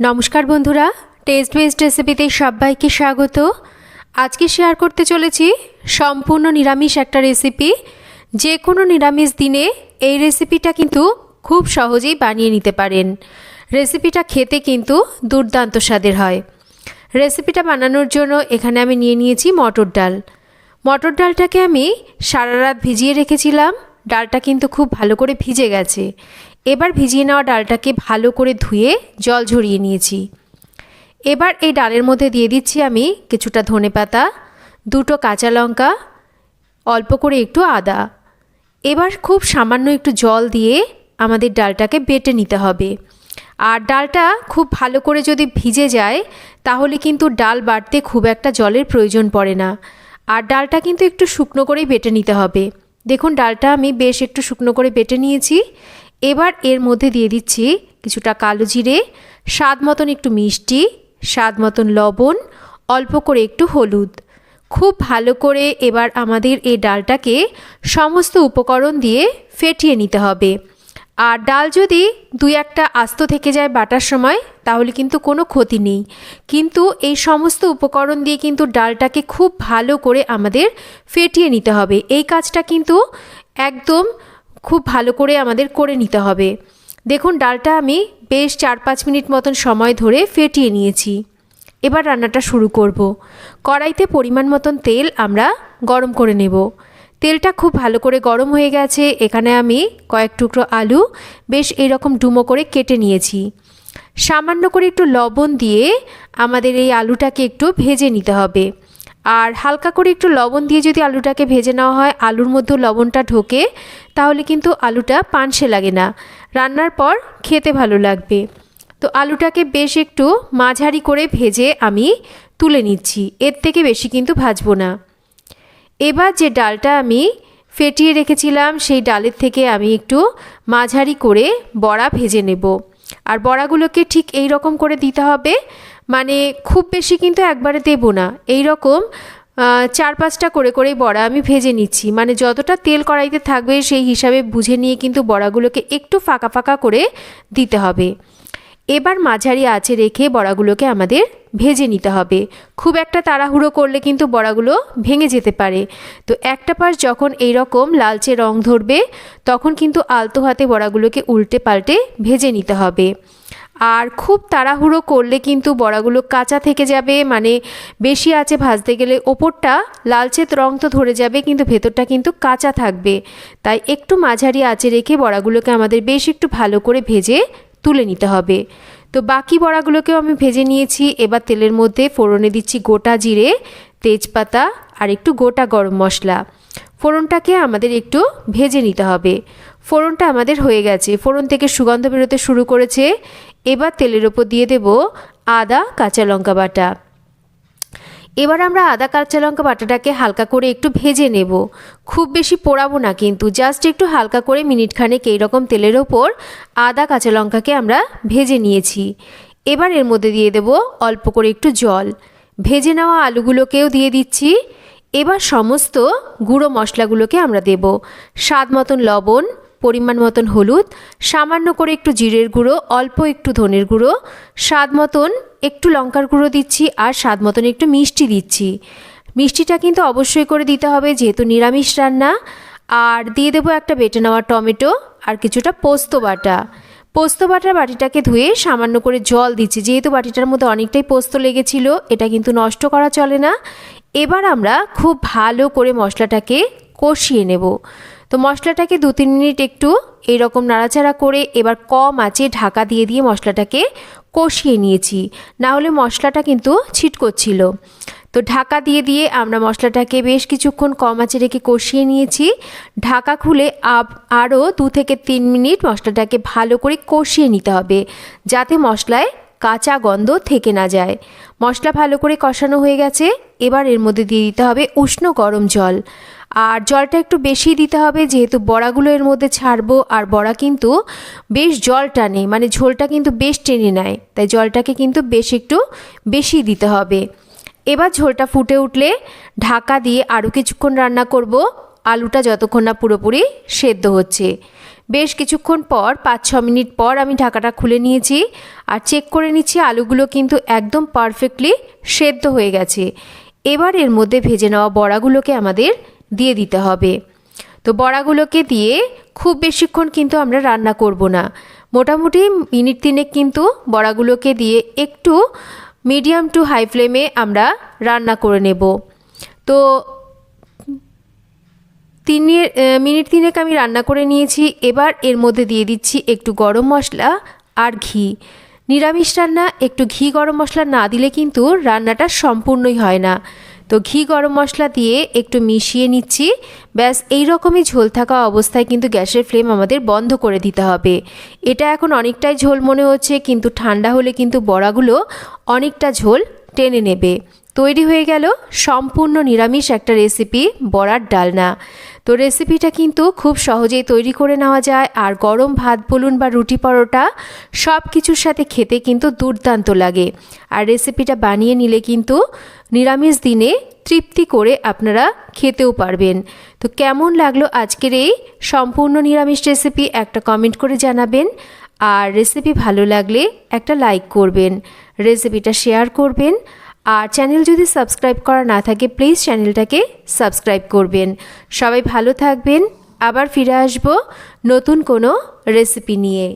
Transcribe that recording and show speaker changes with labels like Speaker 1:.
Speaker 1: নমস্কার বন্ধুরা test based রেসিপিতে সবাইকে স্বাগত। আজকে শেয়ার করতে চলেছি সম্পূর্ণ নিরামিষ একটা রেসিপি যে কোনো নিরামিষ দিনে এই রেসিপিটা কিন্তু খুব সহজেই বানিয়ে নিতে পারেন। রেসিপিটা খেতে কিন্তু দুর্দান্ত স্বাদের হয়। রেসিপিটা বানানোর জন্য এখানে আমি নিয়ে নিয়েছি মটর ডাল। মটর ডালটাকে আমি সারা রাত ভিজিয়ে রেখেছিলাম। ডালটা কিন্তু খুব ভালো করে ভিজে গেছে। এবার ভিজিয়ে নেওয়া ডালটাকে ভালো করে ধুয়ে জল ঝরিয়ে নিয়েছি। এবার এই ডালের মধ্যে দিয়ে দিচ্ছি আমি কিছুটা ধনে পাতা, দুটো কাঁচা লঙ্কা, অল্প করে একটু আদা। এবার খুব সামান্য একটু জল দিয়ে আমাদের ডালটাকে বেটে নিতে হবে। আর ডালটা খুব ভালো করে যদি ভিজে যায়, তাহলে কিন্তু ডাল বাটতে খুব একটা জলের প্রয়োজন পড়ে না। আর ডালটা কিন্তু একটু শুকনো করেই বেটে নিতে হবে। দেখুন, ডালটা আমি বেশ একটু শুকনো করে বেটে নিয়েছি। এবার এর মধ্যে দিয়ে দিচ্ছি কিছুটা কালো জিরে, স্বাদ মতন একটু মিষ্টি, স্বাদ মতন লবণ, অল্প করে একটু হলুদ। খুব ভালো করে এবার আমাদের এই ডালটাকে সমস্ত উপকরণ দিয়ে ফেটিয়ে নিতে হবে। আর ডাল যদি দুই একটা আস্ত থেকে যায় বাটার সময়, তাহলে কিন্তু কোনো ক্ষতি নেই। কিন্তু এই সমস্ত উপকরণ দিয়ে কিন্তু ডালটাকে খুব ভালো করে আমাদের ফেটিয়ে নিতে হবে। এই কাজটা কিন্তু একদম খুব ভালো করে আমাদের করে নিতে হবে। দেখুন, ডালটা আমি বেশ চার পাঁচ মিনিট মতন সময় ধরে ফেটিয়ে নিয়েছি। এবার রান্নাটা শুরু করব। কড়াইতে পরিমাণ মতন তেল আমরা গরম করে নেব। তেলটা খুব ভালো করে গরম হয়ে গেছে। এখানে আমি কয়েক টুকরো আলু বেশ এরকম ডুমো করে কেটে নিয়েছি। সামান্য করে একটু লবণ দিয়ে আমাদের এই আলুটাকে একটু ভেজে নিতে হবে। আর হালকা করে একটু লবণ দিয়ে যদি আলুটাকে ভেজে নেওয়া হয়, আলুর মধ্যে লবণটা ঢোকে, তাহলে কিন্তু আলুটা পানসে লাগে না। রান্নার পর খেতে ভালো লাগবে। তো আলুটাকে বেশ একটু মাঝারি করে ভেজে আমি তুলে নিচ্ছি। এর থেকে বেশি কিন্তু ভাজবো না। এবার যে ডালটা আমি ফেটিয়ে রেখেছিলাম, সেই ডালের থেকে আমি একটু মাঝারি করে বড়া ভেজে নেব। আর বড়াগুলোকে ঠিক এই রকম করে দিতে হবে। মানে খুব বেশি কিন্তু একবারে দেব না। এই রকম চার পাঁচটা করে করেই বড়া আমি ভেজে নিচ্ছি। মানে যতটা তেল কড়াইতে থাকবে সেই হিসাবে বুঝে নিয়ে কিন্তু বড়াগুলোকে একটু ফাঁকা ফাঁকা করে দিতে হবে। এবার মাঝারি আঁচে রেখে বড়াগুলোকে আমাদের ভেজে নিতে হবে। খুব একটা তাড়াহুড়ো করলে কিন্তু বড়াগুলো ভেঙে যেতে পারে। তো একটা পাশ যখন এই রকম লালচে রং ধরবে, তখন কিন্তু আলতো হাতে বড়াগুলোকে উল্টে পাল্টে ভেজে নিতে হবে। আর খুব তাড়াহুড়ো করলে কিন্তু বড়াগুলো কাঁচা থেকে যাবে মানে বেশি আছে ভাজতে গেলে ওপরটা লালচে রং তো ধরে যাবে, কিন্তু ভেতরটা কিন্তু কাঁচা থাকবে। তাই একটু মাঝারি আঁচে রেখে বড়াগুলোকে আমাদের বেশ একটু ভালো করে ভেজে তুলে নিতে হবে। তো বাকি বড়াগুলোকেও আমি ভেজে নিয়েছি। এবার তেলের মধ্যে ফোড়নে দিচ্ছি গোটা জিরে, তেজপাতা আর একটু গোটা গরম মশলা। ফোড়নটাকে আমাদের একটু ভেজে নিতে হবে। ফোড়নটা আমাদের হয়ে গেছে। ফোড়ন থেকে সুগন্ধ বেরোতে শুরু করেছে। এবার তেলের ওপর দিয়ে দেব আদা, কাঁচা লঙ্কা বাটা। এবার আমরা আদা কাঁচা লঙ্কা বাটাটাকে হালকা করে একটু ভেজে নেব। খুব বেশি পোড়াবো না কিন্তু জাস্ট একটু হালকা করে মিনিট খানেক এইরকম তেলের ওপর আদা কাঁচা লঙ্কাকে আমরা ভেজে নিয়েছি। এবার এর মধ্যে দিয়ে দেব অল্প করে একটু জল। ভেজে নেওয়া আলুগুলোকেও দিয়ে দিচ্ছি। এবার সমস্ত গুঁড়ো মশলাগুলোকে আমরা দেব। স্বাদ মতন লবণ, পরিমাণ মতন হলুদ, সামান্য করে একটু জিরের গুঁড়ো, অল্প একটু ধনের গুঁড়ো, স্বাদ মতন একটু লঙ্কার গুঁড়ো দিচ্ছি আর স্বাদ মতন একটু মিষ্টি দিচ্ছি। মিষ্টিটা কিন্তু অবশ্যই করে দিতে হবে যেহেতু নিরামিষ রান্না। আর দিয়ে দেবো একটা বেটে নেওয়া টমেটো আর কিছুটা পোস্ত বাটা। পোস্ত বাটার বাটিটাকে ধুয়ে সামান্য করে জল দিচ্ছি। যেহেতু বাটিটার মধ্যে অনেকটাই পোস্ত লেগেছিল, এটা কিন্তু নষ্ট করা চলে না। এবার আমরা খুব ভালো করে মশলাটাকে কষিয়ে নেব। তো মশলাটাকে দু তিন মিনিট একটু এইরকম নাড়াচাড়া করে এবার কম আঁচে ঢাকা দিয়ে দিয়ে মশলাটাকে কষিয়ে নিয়েছি। না হলে মশলাটা কিন্তু ছিটকোচ্ছিল। তো ঢাকা দিয়ে দিয়ে আমরা মশলাটাকে বেশ কিছুক্ষণ কম আঁচে রেখে কষিয়ে নিয়েছি। ঢাকা খুলে আব আরও দু থেকে তিন মিনিট মশলাটাকে ভালো করে কষিয়ে নিতে হবে। যাতে মশলায় কাঁচা গন্ধ থেকে না যায়। মশলা ভালো করে কষানো হয়ে গেছে। এবার এর মধ্যে দিয়ে দিতে হবে উষ্ণ গরম জল। আর জলটা একটু বেশি দিতে হবে, যেহেতু বড়াগুলো এর মধ্যে ছাড়বো। আর বড়া কিন্তু বেশ জল টানে মানে ঝোলটা কিন্তু বেশ টেনে নেয়। তাই জলটাকে কিন্তু বেশ একটু বেশি দিতে হবে। এবার ঝোলটা ফুটে উঠলে ঢাকা দিয়ে আরও কিছুক্ষণ রান্না করব। আলুটা যতক্ষণ না পুরোপুরি সেদ্ধ হচ্ছে। বেশ কিছুক্ষণ পর, পাঁচ, ছ মিনিট পর আমি ঢাকাটা খুলে নিয়েছি আর চেক করে নিচ্ছি আলুগুলো কিন্তু একদম পারফেক্টলি সেদ্ধ হয়ে গেছে। এবার এর মধ্যে ভেজে নেওয়া বড়াগুলোকে আমাদের দিয়ে দিতে হবে। তো বড়াগুলোকে দিয়ে খুব বেশিক্ষণ কিন্তু আমরা রান্না করব না। মোটামুটি মিনিট তিনেক কিন্তু বড়াগুলোকে দিয়ে একটু মিডিয়াম টু হাই ফ্লেমে আমরা রান্না করে নেব। তো তিনের মিনিট তিনেক আমি রান্না করে নিয়েছি। এবার এর মধ্যে দিয়ে দিচ্ছি একটু গরম মশলা আর ঘি। নিরামিষ রান্না, একটু ঘি গরম মশলা না দিলে কিন্তু রান্নাটা সম্পূর্ণই হয় না। তো ঘি গরম মশলা দিয়ে একটু মিশিয়ে নিচ্ছি। ব্যাস এই রকমই ঝোল থাকা অবস্থায় কিন্তু গ্যাসের ফ্লেম আমাদের বন্ধ করে দিতে হবে। এটা এখন অনেকটাই ঝোল মনে হচ্ছে, কিন্তু ঠান্ডা হলে কিন্তু বড়াগুলো অনেকটা ঝোল টেনে নেবে। তৈরি হয়ে গেল সম্পূর্ণ নিরামিষ একটা রেসিপি, বড়ার ডালনা। তো রেসিপিটা কিন্তু খুব সহজেই তৈরি করে নেওয়া যায়। আর গরম ভাত, বলুন বা রুটি পরোটা সব কিছুর সাথে খেতে কিন্তু দুর্দান্ত লাগে। আর রেসিপিটা বানিয়ে নিলে কিন্তু নিরামিষ দিনে তৃপ্তি করে আপনারা খেতেও পারবেন। তো কেমন লাগল আজকের এই সম্পূর্ণ নিরামিষ রেসিপি একটা কমেন্ট করে জানাবেন। আর রেসিপি ভালো লাগলে একটা লাইক করবেন। রেসিপিটা শেয়ার করবেন। আর চ্যানেল যদি সাবস্ক্রাইব করা না থাকে প্লিজ চ্যানেলটাকে সাবস্ক্রাইব করবেন। সবাই ভালো থাকবেন। আবার ফিরে আসব নতুন কোনো রেসিপি নিয়ে।